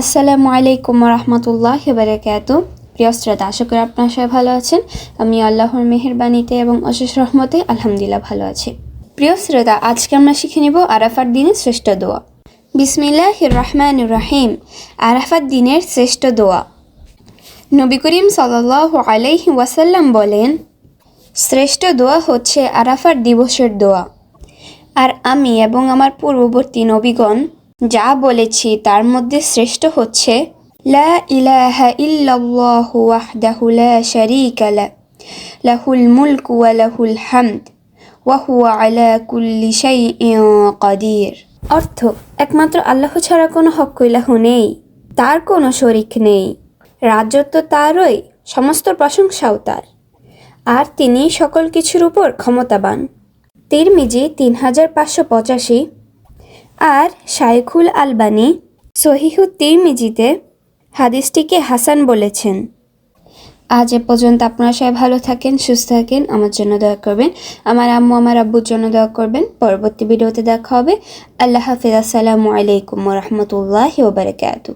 আসসালামু আলাইকুম রহমতুল্লাহ বারাকাত প্রিয় শ্রোতা, আশা করি আপনার সবাই ভালো আছেন। আমি আল্লাহর মেহেরবানিতে এবং অশেষ রহমতে আলহামদুলিল্লাহ ভালো আছি। প্রিয় শ্রোতা, আজকে আমরা শিখে নেব আরাফার দিনের শ্রেষ্ঠ দোয়া। বিসমিল্লাহ রহমান রাহিম। আরাফার দিনের শ্রেষ্ঠ দোয়া। নবী করিম সাল্লাহ আলাইহি ওয়াসাল্লাম বলেন, শ্রেষ্ঠ দোয়া হচ্ছে আরাফার দিবসের দোয়া। আর আমি এবং আমার পূর্ববর্তী নবীগণ যা বলেছি তার মধ্যে শ্রেষ্ঠ হচ্ছে, লা লা লাহুল ওয়া অর্থ, একমাত্র আল্লাহ ছাড়া কোনো হক ইলাহ নেই, তার কোনো শরিক নেই, রাজত্ব তারই, সমস্ত প্রশংসাও তার। আর তিনি সকল কিছুর উপর ক্ষমতাবান। তিরমিজি তিন হাজার পাঁচশো পঁচাশি আর শাইখুল আলবানি সহিহু তিরমিজিতে হাদিসটিকে হাসান বলেছেন। আজ এ পর্যন্ত আপনারা সবাই ভালো থাকেন, সুস্থ থাকেন। আমার জন্য দোয়া করবেন। আমার আম্মু, আমার আব্বুর জন্য দোয়া করবেন। পরবর্তী ভিডিওতে দেখা হবে। আল্লাহ হাফিজ। আসসালামু আলাইকুম রহমতুল্লাহ ওবরাকাতু